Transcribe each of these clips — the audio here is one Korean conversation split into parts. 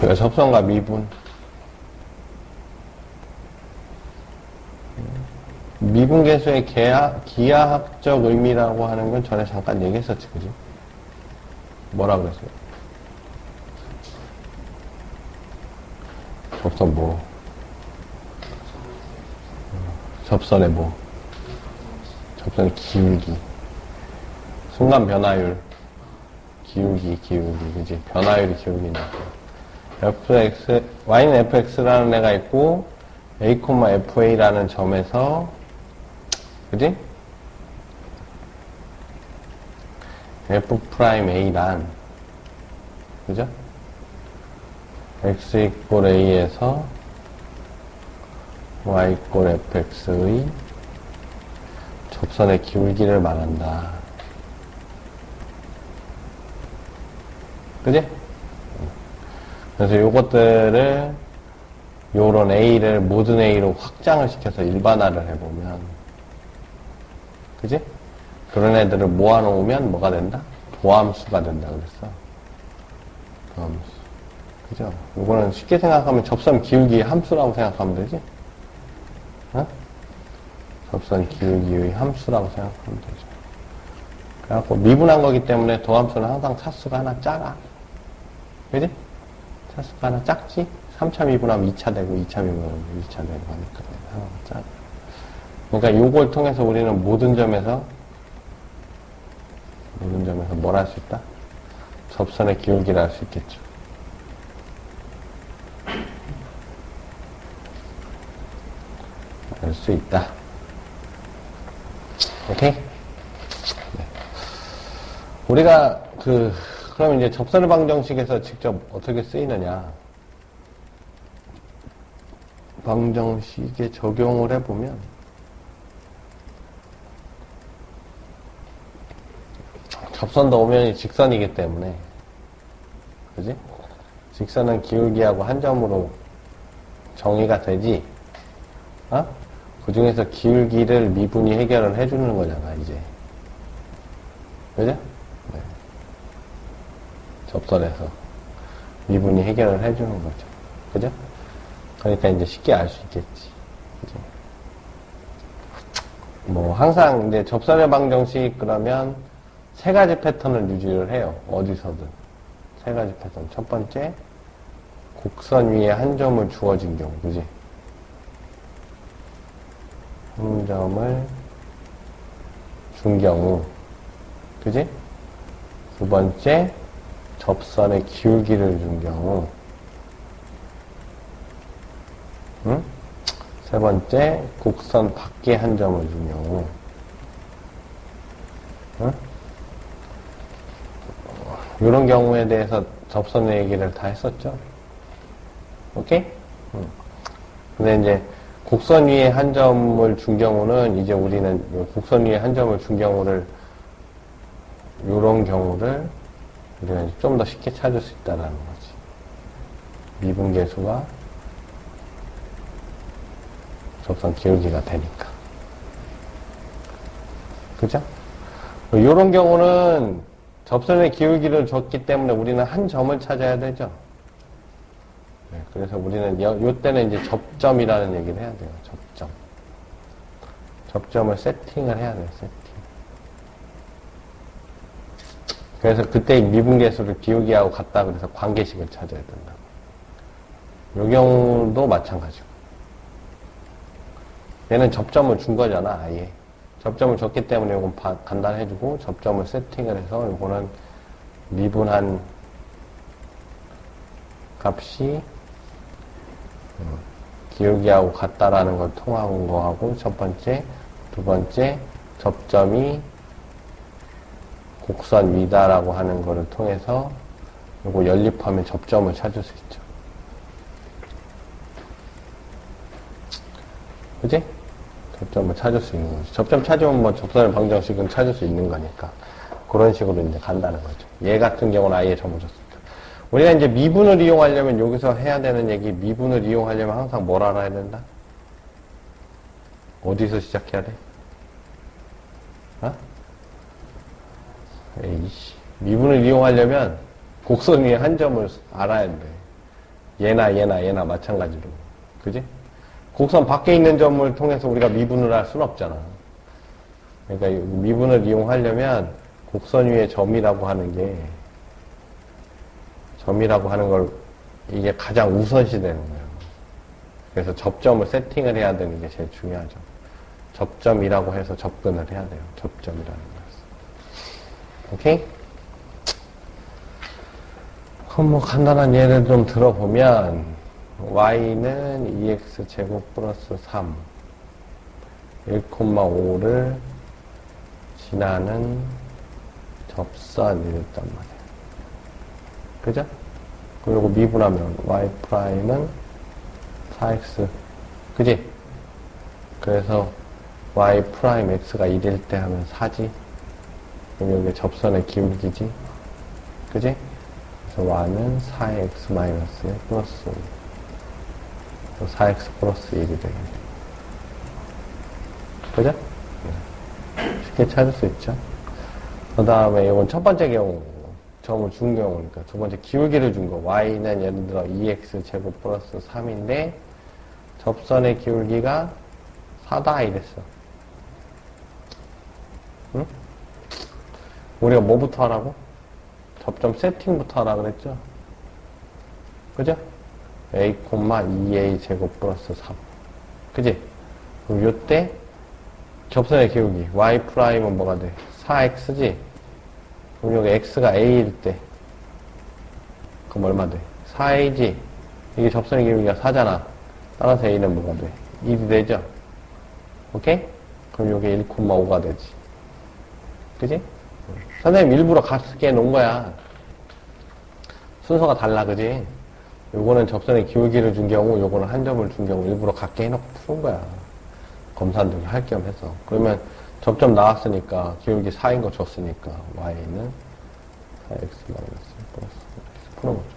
그러니까 접선과 미분. 미분 계수의 기하, 기하학적 의미라고 하는 건 전에 잠깐 얘기했었지, 그지? 뭐라 그랬어요? 접선 뭐? 접선의 뭐? 접선 기울기. 순간 변화율. 기울기, 기울기, 그지? 변화율이 기울기니까. Fx, y는 fx라는 애가 있고, a, fa라는 점에서, 그지? f'a란, 그죠? x 이꼴 a에서 y 이꼴 fx의 접선의 기울기를 말한다. 그지? 그래서 요것들을 요런 A를 모든 A로 확장을 시켜서 일반화를 해보면 그지? 그런 애들을 모아놓으면 뭐가 된다? 도함수가 된다 그랬어. 도함수. 그죠? 이거는 쉽게 생각하면 접선 기울기의 함수라고 생각하면 되지? 어? 접선 기울기의 함수라고 생각하면 되죠. 그래갖고 미분한 거기 때문에 도함수는 항상 차수가 하나 작아. 그지? 차수가 하나 작지? 3차 미분하면 2차 되고 2차 미분하면 2차 되고 하니까 작아. 그러니까 요걸 통해서 우리는 모든 점에서 모든 점에서 뭘 할 수 있다? 접선의 기울기를 알수 있겠죠. 알 수 있다. 오케이? 네. 우리가 그 그럼 이제 접선의 방정식에서 직접 어떻게 쓰이느냐? 방정식에 적용을 해보면 접선도 오면이 직선이기 때문에 그지? 직선은 기울기하고 한 점으로 정의가 되지 어? 그 중에서 기울기를 미분이 해결을 해주는 거잖아 이제 그죠? 네. 접선에서 미분이 해결을 해주는 거죠 그죠? 그러니까 이제 쉽게 알 수 있겠지 그죠? 뭐 항상 이제 접선의 방정식 그러면 세 가지 패턴을 유지를 해요. 어디서든. 세 가지 패턴. 첫 번째, 곡선 위에 한 점을 주어진 경우, 그지? 한 점을 준 경우, 그지? 두 번째, 접선의 기울기를 준 경우, 응? 세 번째, 곡선 밖에 한 점을 준 경우, 응? 이런 경우에 대해서 접선의 얘기를 다 했었죠. 오케이? 음. 근데 이제 곡선 위에 한 점을 준 경우는 이제 우리는 요 곡선 위에 한 점을 준 경우를 이런 경우를 우리가 좀 더 쉽게 찾을 수 있다는 거지. 미분계수가 접선 기울기가 되니까. 그죠? 이런 경우는 접선의 기울기를 줬기 때문에 우리는 한 점을 찾아야 되죠. 네, 그래서 우리는 요, 요 때는 이제 접점이라는 얘기를 해야 돼요. 접점. 접점을 세팅을 해야 돼요. 세팅. 그래서 그때 미분계수를 기울기하고 같다 그래서 관계식을 찾아야 된다. 요 경우도 마찬가지고. 얘는 접점을 준 거잖아, 아예. 접점을 줬기 때문에 바- 간단해지고 접점을 세팅을 해서 이거는 미분한 값이 음, 기울기하고 같다라는 걸 통한 거하고 첫 번째, 두 번째 접점이 곡선 위다라고 하는 거를 통해서 이거 연립하면 접점을 찾을 수 있죠. 그지? 접점을 찾을 수 있는 거죠. 접점 찾으면 뭐 접선의 방정식은 찾을 수 있는 거니까. 그런 식으로 이제 간다는 거죠. 얘 같은 경우는 아예 접어줬습니다. 우리가 이제 미분을 이용하려면 여기서 해야 되는 얘기, 미분을 이용하려면 항상 뭘 알아야 된다? 어디서 시작해야 돼? 에이씨. 미분을 이용하려면 곡선 위에 한 점을 알아야 돼. 얘나 얘나 얘나 마찬가지로. 그지? 곡선 밖에 있는 점을 통해서 우리가 미분을 할 수는 없잖아. 그러니까 이 미분을 이용하려면 곡선 위에 점이라고 하는 게 점이라고 하는 걸 이게 가장 우선시 되는 거예요. 그래서 접점을 세팅을 해야 되는 게 제일 중요하죠. 접점이라고 해서 접근을 해야 돼요. 접점이라는. 오케이? 그럼 뭐 간단한 예를 좀 들어보면 y는 2x 제곱 플러스 3 1,5를 지나는 접선 이랬단 말이에요. 그죠? 그리고 미분하면 y 프라임은 4x 그지? 그래서 y 프라임 x가 1일 때 하면 4지 그럼 여기 접선의 기울기지 그지? 그래서 y는 4x 마이너스 플러스 5 4x 플러스 1이 되겠네 그죠? 네. 쉽게 찾을 수 있죠 그 다음에 이건 첫 번째 경우 점을 준 경우니까 두 번째 기울기를 준 거 y는 예를 들어 2x 제곱 플러스 3인데 접선의 기울기가 4다 이랬어 응? 우리가 뭐부터 하라고? 접점 세팅부터 하라 그랬죠? 그죠? a, 2a 제곱 플러스 3 그지? 그럼 요때 접선의 기울기 y 프라임은 뭐가 돼? 4x지? 그럼 여기 x가 a일 때 그럼 얼마 돼? 4a지? 이게 접선의 기울기가 4잖아 따라서 a는 뭐가 돼? 1이 되죠? 오케이? 그럼 여기 1,5가 되지 그지? 선생님 일부러 같게 놓은 거야 순서가 달라 그지? 요거는 접선의 기울기를 준 경우 요거는 한 점을 준 경우 일부러 같게 해놓고 푸는 거야 검사들 할겸 해서 그러면 접점 나왔으니까 기울기 4인 거 줬으니까 y는 4x 마이너스 플러스 x 푸는 거죠.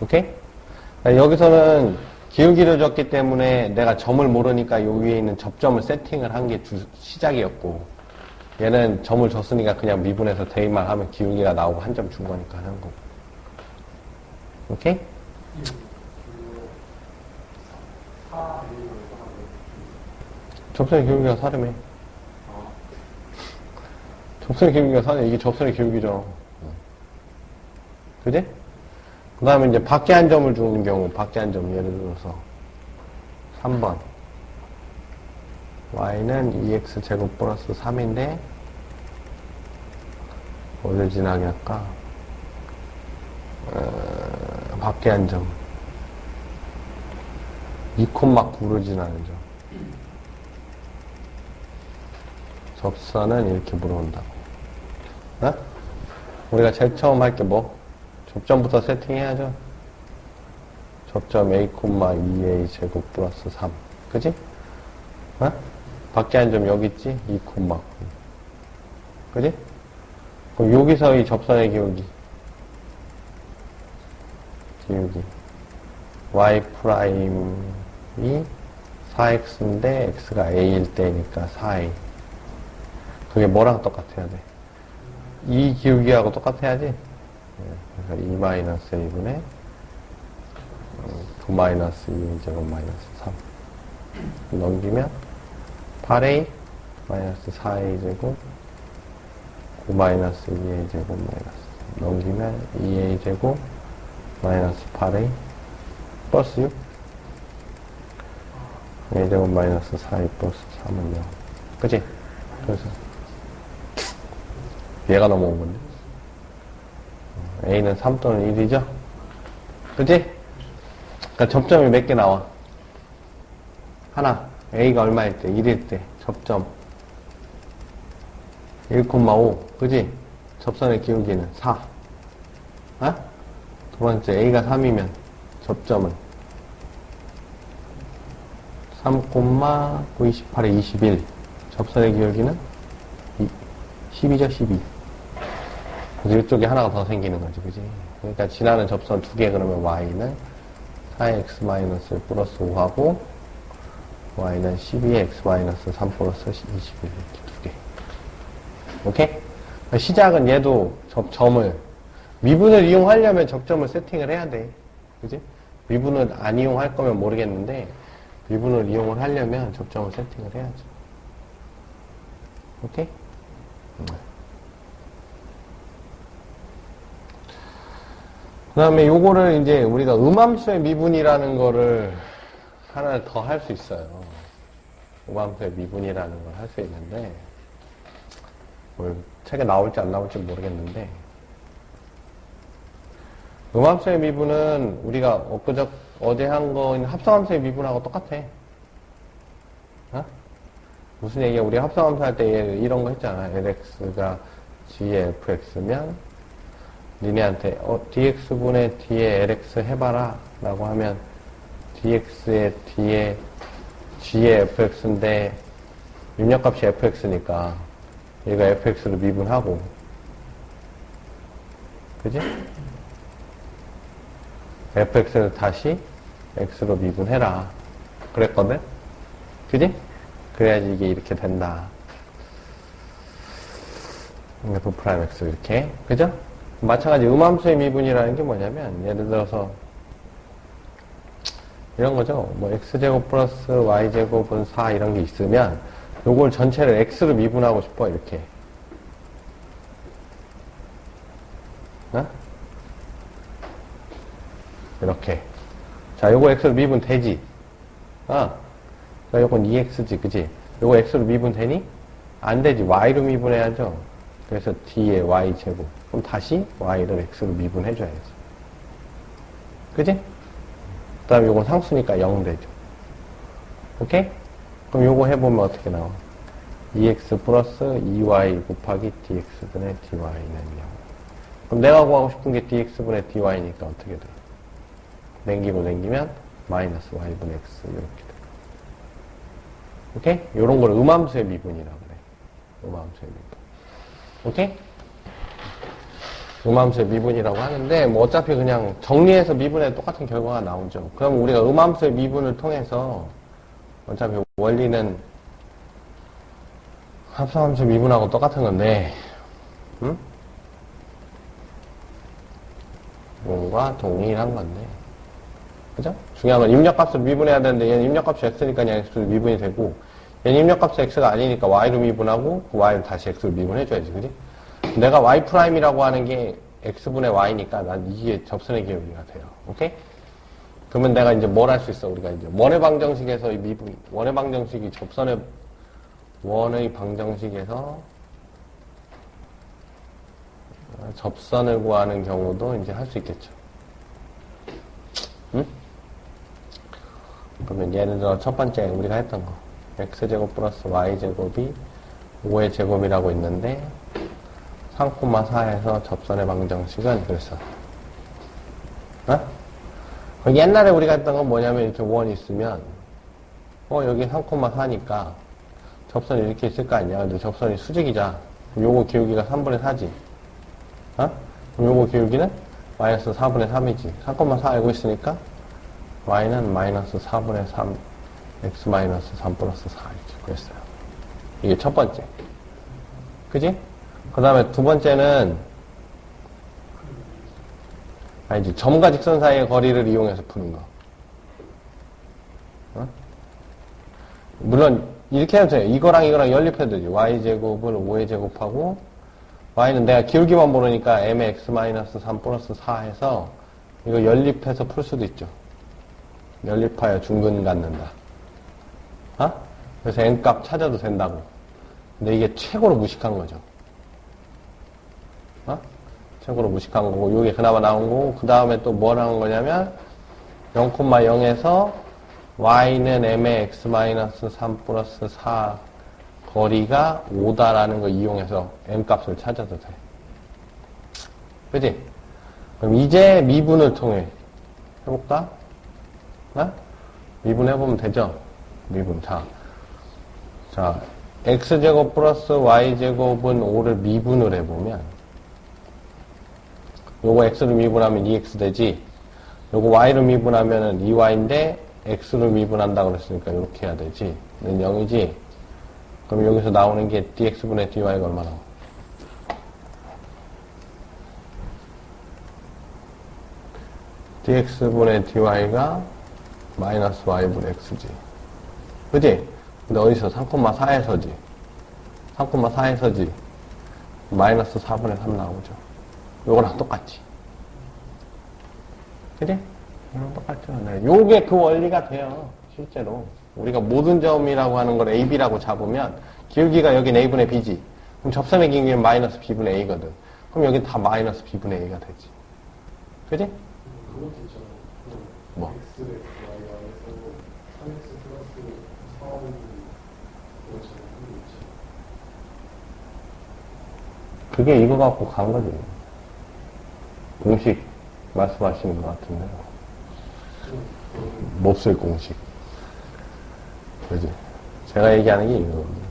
오케이? 자, 여기서는 기울기를 줬기 때문에 내가 점을 모르니까 요 위에 있는 접점을 세팅을 한 게 시작이었고 얘는 점을 줬으니까 그냥 미분해서 대입만 하면 기울기가 나오고 한 점 준 거니까 하는 거고. 오케이? 접선의 기울기가 사름해. 접선의 기울기가 사름, 이게 접선의 기울기죠. 그지? 그 다음에 이제 밖에 한 점을 주는 경우, 밖에 한 점, 예를 들어서 3번. Y는 2x 제곱 플러스 3인데, 어딜 지나게 할까? 어, 밖에 한 점. 2,9를 지나는 점. 접선은 이렇게 물어온다고. 어? 우리가 제일 처음 할 게 뭐? 접점부터 세팅해야죠. 접점 a, 2a 제곱 플러스 3. 그지? 어? 밖에 한 점 여기 있지? 2, 9. 그지? 그럼 여기서 이 접선의 기울기. 기울기. y 프라임이 4x인데 x가 a일 때니까 4a. 그게 뭐랑 똑같아야 돼? 이 기울기하고 똑같아야지? 그래서 2 마이너스 1분의 9 마이너스 2 제곱 마이너스 3 넘기면 8a 마이너스 4a 제곱 9 마이너스 2a 제곱 마이너스 넘기면 2a 제곱 마이너스 8a 플러스 6 a 제곱 마이너스 4a 플러스 3은 0 그치? 그래서 얘가 넘어온 건데. A는 3 또는 1이죠? 그지? 그러니까 접점이 몇 개 나와? 하나. A가 얼마일 때? 1일 때. 접점. 1,5. 그지? 접선의 기울기는 4. 어? 두 번째, A가 3이면 접점은 3,928에 21. 접선의 기울기는 12죠, 12. 그래서 이쪽에 하나가 더 생기는 거지, 그지? 그러니까 지나는 접선 두 개 그러면 y는 4x 마이너스 플러스 5하고 y는 12x 마이너스 3 플러스 21 이렇게 두 개. 오케이? 시작은 얘도 접, 점을 미분을 이용하려면 적점을 세팅을 해야 돼. 그지? 미분을 안 이용할 거면 모르겠는데, 미분을 이용을 하려면 적점을 세팅을 해야죠. 오케이? 그 다음에 요거를 이제 우리가 음함수의 미분이라는 거를 하나 더 할 수 있어요. 음함수의 미분이라는 걸 할 수 있는데, 뭘 책에 나올지 안 나올지 모르겠는데, 음함수의 미분은 우리가 엊그저 어제 한 거인 합성함수의 미분하고 똑같아. 어? 무슨 얘기야? 우리 합성함수 할 때 이런 거 했잖아. lx가 g의 fx면 니네한테 어, dx분의 d의 lx 해봐라 라고 하면 dx의 d의 g의 fx인데 입력값이 fx니까 얘가 fx로 미분하고 그지? fx를 다시 x로 미분해라 그랬거든? 그지? 그래야지 이게 이렇게 된다 f 프라임 x 이렇게 그죠? 마찬가지 음함수의 미분이라는 게 뭐냐면 예를 들어서 이런 거죠. 뭐 x제곱 플러스 y제곱은 4 이런 게 있으면 요걸 전체를 x로 미분하고 싶어 이렇게 어? 이렇게 자 요거 x로 미분 되지 어? 자 요건 2x지 그지 요거 x로 미분 되니? 안 되지 y로 미분해야죠 그래서 d의 y제곱 그럼 다시 y를 x로 미분해줘야지. 그지? 그 다음에 요건 상수니까 0 되죠. 오케이? 그럼 요거 해보면 어떻게 나와? 2x 플러스 2y 곱하기 dx분의 dy는 0. 그럼 내가 구하고 싶은 게 dx분의 dy니까 어떻게 돼? 냉기로 냉기면 마이너스 y분의 x 이렇게 돼. 오케이? 요런 걸 음함수의 미분이라고 그래. 음함수의 미분. 오케이? 음함수의 미분이라고 하는데 뭐 어차피 그냥 정리해서 미분에 똑같은 결과가 나오죠. 그럼 우리가 음함수의 미분을 통해서 어차피 원리는 합성함수 미분하고 똑같은 건데 음? 뭔가 동일한 건데 그죠? 중요한 건 입력값을 미분해야 되는데 얘는 입력값이 x니까 그냥 x로 미분이 되고 얘는 입력값이 x가 아니니까 y로 미분하고 그 y를 다시 x로 미분해줘야지 그지? 내가 y 프라임이라고 하는 게 x분의 y니까 난 이게 접선의 기울기가 돼요. 오케이? 그러면 내가 이제 뭘 할 수 있어? 우리가 이제 원의 방정식에서 이 미분, 원의 방정식이 접선의 원의 방정식에서 접선을 구하는 경우도 이제 할 수 있겠죠. 응? 그러면 예를 들어 첫 번째 우리가 했던 거 x제곱 플러스 y제곱이 5의 제곱이라고 있는데 3,4에서 접선의 방정식은 그랬어. 어? 옛날에 우리가 했던 건 뭐냐면 이렇게 원이 있으면 어 여기 3,4니까 접선이 이렇게 있을 거 아니야. 근데 접선이 수직이자. 요거 기울기가 3분의 4지. 어? 요거 기울기는 마이너스 4분의 3이지. 3,4 알고 있으니까 y는 마이너스 4분의 3 x 마이너스 3 플러스 4 이렇게 그랬어요. 이게 첫 번째. 그지? 그 다음에 두 번째는 아니지 점과 직선 사이의 거리를 이용해서 푸는 거. 어? 물론 이렇게 해도 돼요. 이거랑 이거랑 연립해도 되지. y제곱을 5의 제곱하고 y는 내가 기울기만 모르니까 m의 x-3 플러스 4 해서 이거 연립해서 풀 수도 있죠. 연립하여 중근 갖는다. 어? 그래서 n값 찾아도 된다고. 근데 이게 최고로 무식한 거죠. 어? 최고로 무식한 거고, 이게 그나마 나온 거고, 그 다음에 또 뭐 나온 거냐면, 0,0에서 y는 m의 x-3 플러스 4 거리가 5다라는 거 이용해서 m 값을 찾아도 돼. 그지? 그럼 이제 미분을 통해 해볼까? 어? 미분 해보면 되죠? 미분. 자, 자, x제곱 플러스 y제곱은 5를 미분을 해보면, 요거 x로 미분하면 2x 되지, 요거 y로 미분하면은 2y인데, x로 미분한다고 그랬으니까 이렇게 해야 되지. 는 0이지? 그럼 여기서 나오는 게 dx분의 dy가 얼마 나와? dx분의 dy가 마이너스 y분의 x지. 그지? 근데 어디서? 3,4에서지. 3,4에서지. 마이너스 4분의 3 나오죠. 요거랑 똑같지. 그지? 이랑 똑같죠. 네. 요게 그 원리가 돼요. 실제로. 우리가 모든 점이라고 하는 걸 AB라고 잡으면, 기울기가 여긴 A분의 B지. 그럼 접선의 기울기는 마이너스 B분의 A거든. 그럼 여긴 다 마이너스 B분의 A가 되지. 그지? 뭐? x, y, y에서 3x 플러스 4y 그것처럼 하는 거 있죠. 그게 이거 갖고 간 거지. 공식 말씀하시는 것 같은데. 몹쓸 공식. 그지? 제가 얘기하는 게 이거거든요.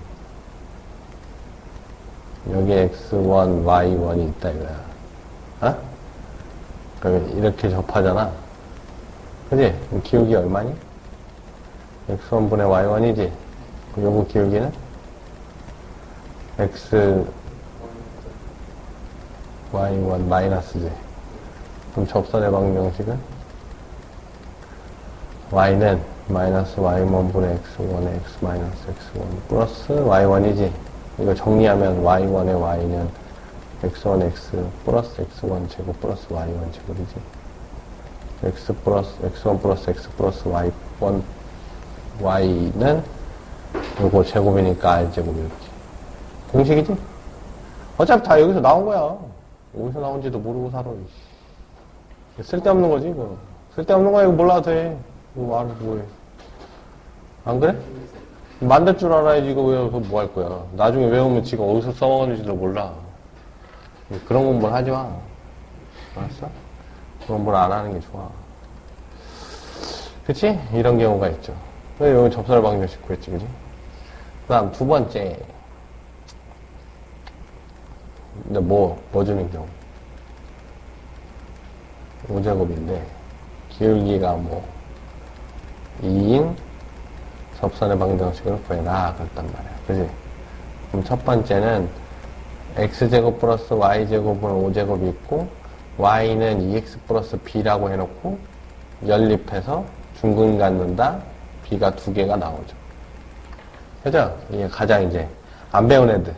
여기 x1, y1이 있다 이거야. 어? 그러면 이렇게 접하잖아. 그지? 기울기 얼마니? x1분의 y1이지? 그럼 요거 기울기는? x y1 마이너스지. 그럼 접선의 방정식은 y는 마이너스 y1분의 x1의 x 마이너스 x1 플러스 y1이지. 이거 정리하면 y1의 y는 x1 x 플러스 x1 제곱 플러스 y1 제곱이지. x 플러스 x1 플러스 x 플러스 y1 y는 요거 제곱이니까 r 제곱 이렇게. 공식이지? 어차피 다 여기서 나온 거야. 어디서 나온지도 모르고 살아. 쓸데없는 거지, 이거. 쓸데없는 거야, 이거 몰라도 돼. 이거 말을 뭐해. 안 그래? 만들 줄 알아야지, 이거 외워서 뭐 할 거야. 나중에 외우면 지가 어디서 써먹었는지도 몰라. 그런 공부를 하지 마. 알았어? 그런 공부를 안 하는 게 좋아. 그치? 이런 경우가 있죠. 여기 접선을 방정식 구했지, 그지? 그 다음 두 번째. 근데 뭐, 뭐 주는 경우? 5제곱인데, 기울기가 뭐, 2인 접선의 방정식을 구해라. 그랬단 말이야. 그지? 그럼 첫 번째는, x제곱 플러스 y제곱은 5제곱이 있고, y는 2x 플러스 b라고 해놓고, 연립해서 중근 갖는다, b가 두 개가 나오죠. 그죠? 이게 가장 이제, 안 배운 애들.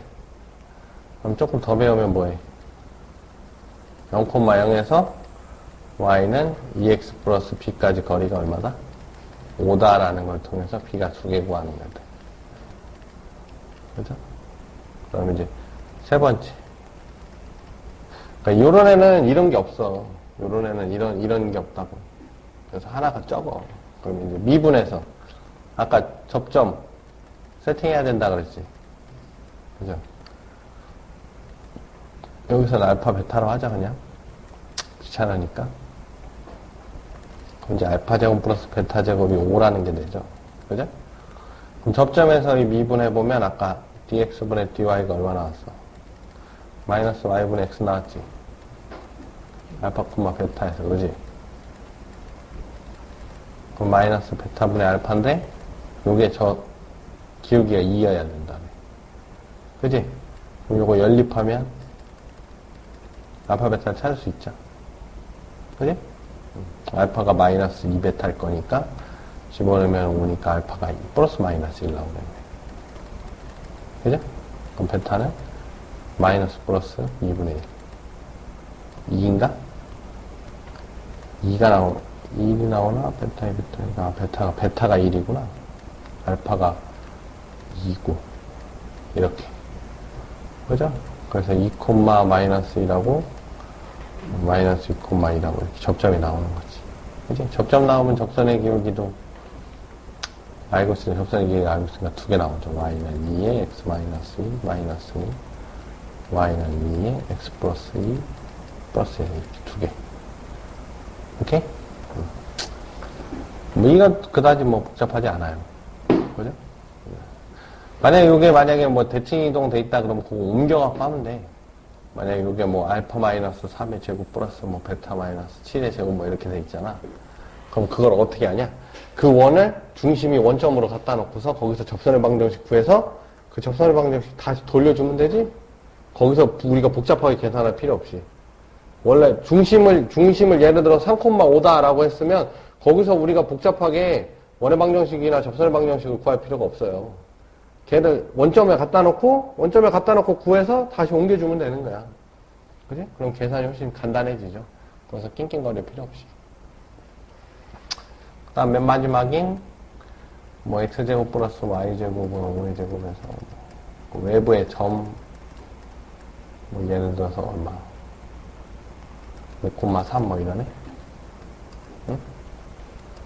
그럼 조금 더 배우면 뭐해? 0,0에서 y는 2x 플러스 b까지 거리가 얼마다? 5다라는 걸 통해서 b가 두 개 구하는 거다. 그죠? 그럼 이제 세 번째. 그러니까 요런 애는 이런 게 없어. 요런 애는 이런, 이런 게 없다고. 그래서 하나가 적어. 그럼 이제 미분해서. 아까 접점 세팅해야 된다 그랬지. 그죠? 여기서는 알파 베타로 하자 그냥 귀찮으니까 이제 알파 제곱 플러스 베타 제곱이 5라는 게 되죠 그죠? 그럼 접점에서 이 미분해 보면 아까 dx분의 dy가 얼마 나왔어? 마이너스 y분의 x 나왔지 알파 콤마 베타에서 그지? 그럼 마이너스 베타분의 알파인데 요게 저 기울기가 2여야 된다며 그지? 그럼 요거 연립하면 알파 베타를 찾을 수 있죠. 그지? 알파가 마이너스 2베타일 거니까 집어넣으면 5니까 알파가 플러스 마이너스 1 나오겠네. 그죠? 그럼 베타는 마이너스 플러스 2분의 1. 2인가? 2가 나오, 1이 나오나? 베타의 베타가, 아, 베타가, 베타가 1이구나. 알파가 2고. 이렇게. 그죠? 그래서 2, 마이너스 1하고 마이너스 2,2라고 이렇게 접점이 나오는 거지. 그지? 접점 나오면 접선의 기울기도 알고 있으니 접선의 기울기 알고 있으니까 두개 나오죠. y는 2에 x 마이너스 2, 마이너스 2, y는 2에 x 플러스 2, 플러스 1 이렇게 두 개. 오케이? 음. 뭐 이건 그다지 뭐 복잡하지 않아요. 그죠? 만약에 이게 만약에 뭐 대칭 이동 돼 있다 그러면 그거 옮겨갖고 하면 돼. 만약에 이게 뭐 알파 마이너스 3의 제곱 플러스 뭐 베타 마이너스 7의 제곱 뭐 이렇게 돼 있잖아. 그럼 그걸 어떻게 하냐? 그 원을 중심이 원점으로 갖다 놓고서 거기서 접선의 방정식 구해서 그 접선의 방정식 다시 돌려주면 되지? 거기서 우리가 복잡하게 계산할 필요 없이. 원래 중심을, 중심을 예를 들어 3,5다라고 했으면 거기서 우리가 복잡하게 원의 방정식이나 접선의 방정식을 구할 필요가 없어요. 걔를 원점에 갖다 놓고, 원점에 갖다 놓고 구해서 다시 옮겨주면 되는 거야. 그지? 그럼 계산이 훨씬 간단해지죠. 그래서 낑낑거릴 필요 없이. 그 다음 맨 마지막인, 뭐, x제곱 플러스 y제곱은 5y제곱에서, 그 외부의 점, 뭐, 예를 들어서 얼마, 5,3뭐 이러네? 응?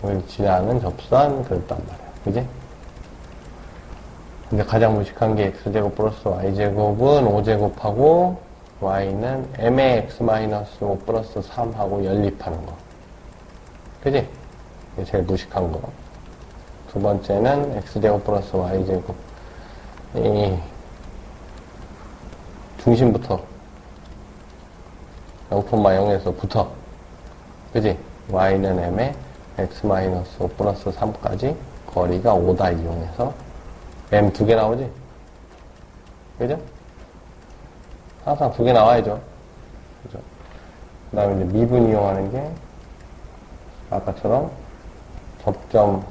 을 지나는 접선, 그랬단 말이야. 그지? 근데 가장 무식한 게 x제곱 플러스 y제곱은 5제곱하고 y는 m의 x 마이너스 5 플러스 3하고 연립하는 거. 그지? 이게 제일 무식한 거. 두 번째는 x제곱 플러스 y제곱. 이 중심부터 0,0에서 붙어. 그지? y는 m의 x 마이너스 5 플러스 3까지 거리가 5다 이용해서 m 두 개 나오지? 그죠? 항상 두 개 나와야죠. 그죠? 그 다음에 이제 미분 이용하는 게 아까처럼 접점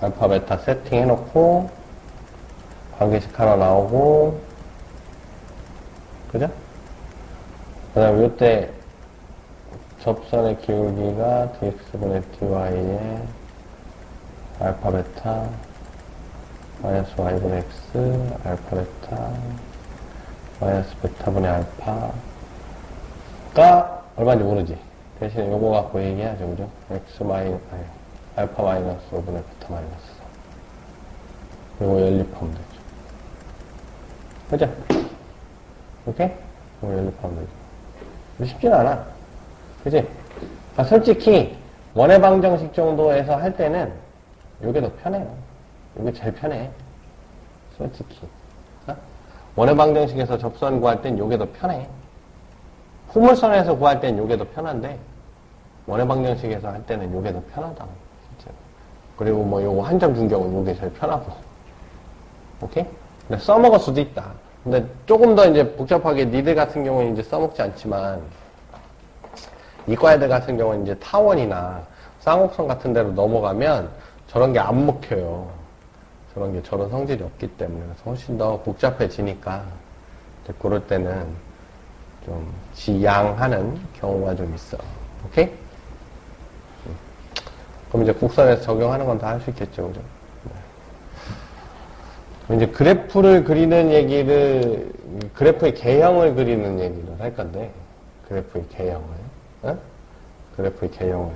알파 베타 세팅 해놓고 관계식 하나 나오고 그죠? 그 다음에 이때 접선의 기울기가 dx분의 dy에 알파 베타 마이너스 y분의 x 알파 베타 마이너스 베타분의 알파가 얼마인지 모르지 대신에 요거 갖고 얘기하죠 그죠? x 마이 아니, 알파 마이너스 5분의 베타 마이너스 4 요거 연립하면 되죠 그죠? 오케이? 요거 연립하면 되죠 쉽진 않아 그지? 아, 솔직히 원의 방정식 정도에서 할 때는 요게 더 편해요. 요게 제일 편해. 솔직히. 어? 원의 방정식에서 접선 구할 땐 요게 더 편해. 후물선에서 구할 땐 요게 더 편한데 원의 방정식에서 할 때는 요게 더 편하다. 진짜. 그리고 뭐 요거 한점 중경은 요게 제일 편하고. 오케이? 근데 써먹을 수도 있다. 근데 조금 더 이제 복잡하게 니들 같은 경우는 이제 써먹지 않지만 이과 애들 같은 경우는 이제 타원이나 쌍곡선 같은 데로 넘어가면 저런 게 안 먹혀요. 저런 게 저런 성질이 없기 때문에. 훨씬 더 복잡해지니까 그럴 때는 좀 지양하는 경우가 좀 있어. 오케이? 음. 그럼 이제 국선에서 적용하는 건 다 할 수 있겠죠, 그죠? 네. 이제 그래프를 그리는 얘기를, 그래프의 개형을 그리는 얘기를 할 건데, 그래프의 개형을. 어? 그래프의 개형을.